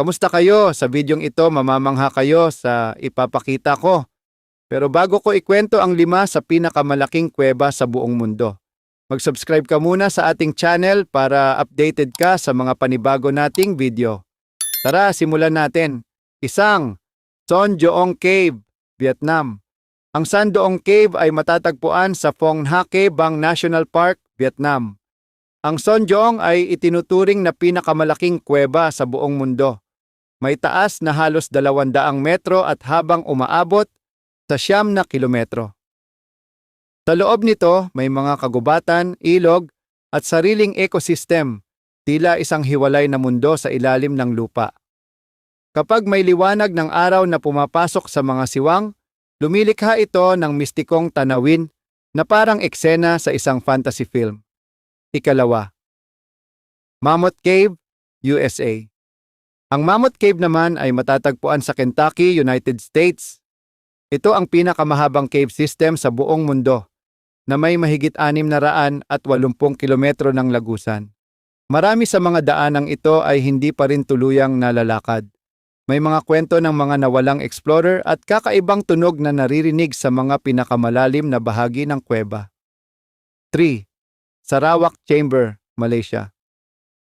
Kamusta kayo? Sa videong ito, mamamangha kayo sa ipapakita ko. Pero bago ko ikwento ang lima sa pinakamalaking kuweba sa buong mundo, mag-subscribe ka muna sa ating channel para updated ka sa mga panibago nating video. Tara, simulan natin. Isang, Son Joong Cave, Vietnam. Ang San Doong Cave ay matatagpuan sa Phong Nha Ke Bang National Park, Vietnam. Ang Son Joong ay itinuturing na pinakamalaking kuweba sa buong mundo. May taas na halos 200 metro at habang umaabot sa siyam na kilometro. Sa loob nito, may mga kagubatan, ilog, at sariling ecosystem, tila isang hiwalay na mundo sa ilalim ng lupa. Kapag may liwanag ng araw na pumapasok sa mga siwang, lumilikha ito ng mistikong tanawin na parang eksena sa isang fantasy film. Ikalawa, Mammoth Cave, USA. Ang Mammoth Cave naman ay matatagpuan sa Kentucky, United States. Ito ang pinakamahabang cave system sa buong mundo na may mahigit 600 at 80 kilometro ng lagusan. Marami sa mga daanang ito ay hindi pa rin tuluyang nalalakad. May mga kwento ng mga nawalang explorer at kakaibang tunog na naririnig sa mga pinakamalalim na bahagi ng kuweba. 3. Sarawak Chamber, Malaysia.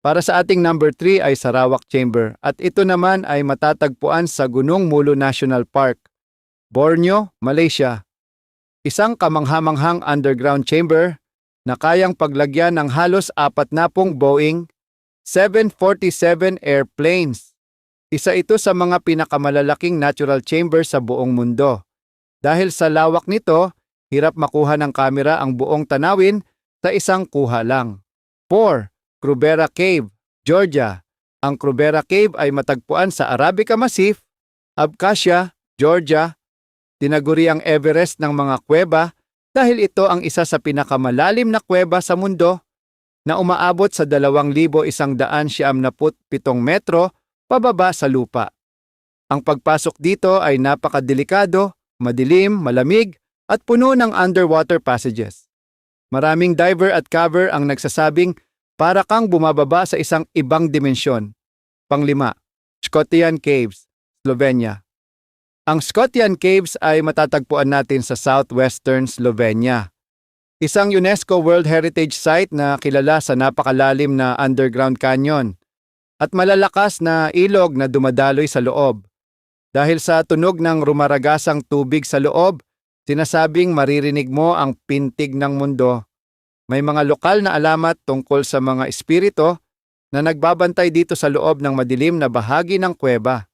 Para sa ating number 3 ay Sarawak Chamber at ito naman ay matatagpuan sa Gunung Mulu National Park, Borneo, Malaysia. Isang kamanghamanghang underground chamber na kayang paglagyan ng halos apat na pong Boeing 747 airplanes. Isa ito sa mga pinakamalalaking natural chamber sa buong mundo. Dahil sa lawak nito, hirap makuha ng kamera ang buong tanawin sa isang kuha lang. 4. Crubera Cave, Georgia. Ang Crubera Cave ay matagpuan sa Arabica Massif, Abkhazia, Georgia. Tinaguri ang Everest ng mga kuweba dahil ito ang isa sa pinakamalalim na kuweba sa mundo na umaabot sa 2,177 metro pababa sa lupa. Ang pagpasok dito ay napakadelikado, madilim, malamig, at puno ng underwater passages. Maraming diver at cover ang nagsasabing para kang bumababa sa isang ibang dimensyon. Panglima, Scotian Caves, Slovenia. Ang Scotian Caves ay matatagpuan natin sa southwestern Slovenia. Isang UNESCO World Heritage Site na kilala sa napakalalim na underground canyon at malalakas na ilog na dumadaloy sa loob. Dahil sa tunog ng rumaragasang tubig sa loob, sinasabing maririnig mo ang pintig ng mundo. May mga lokal na alamat tungkol sa mga espirito na nagbabantay dito sa loob ng madilim na bahagi ng kuweba.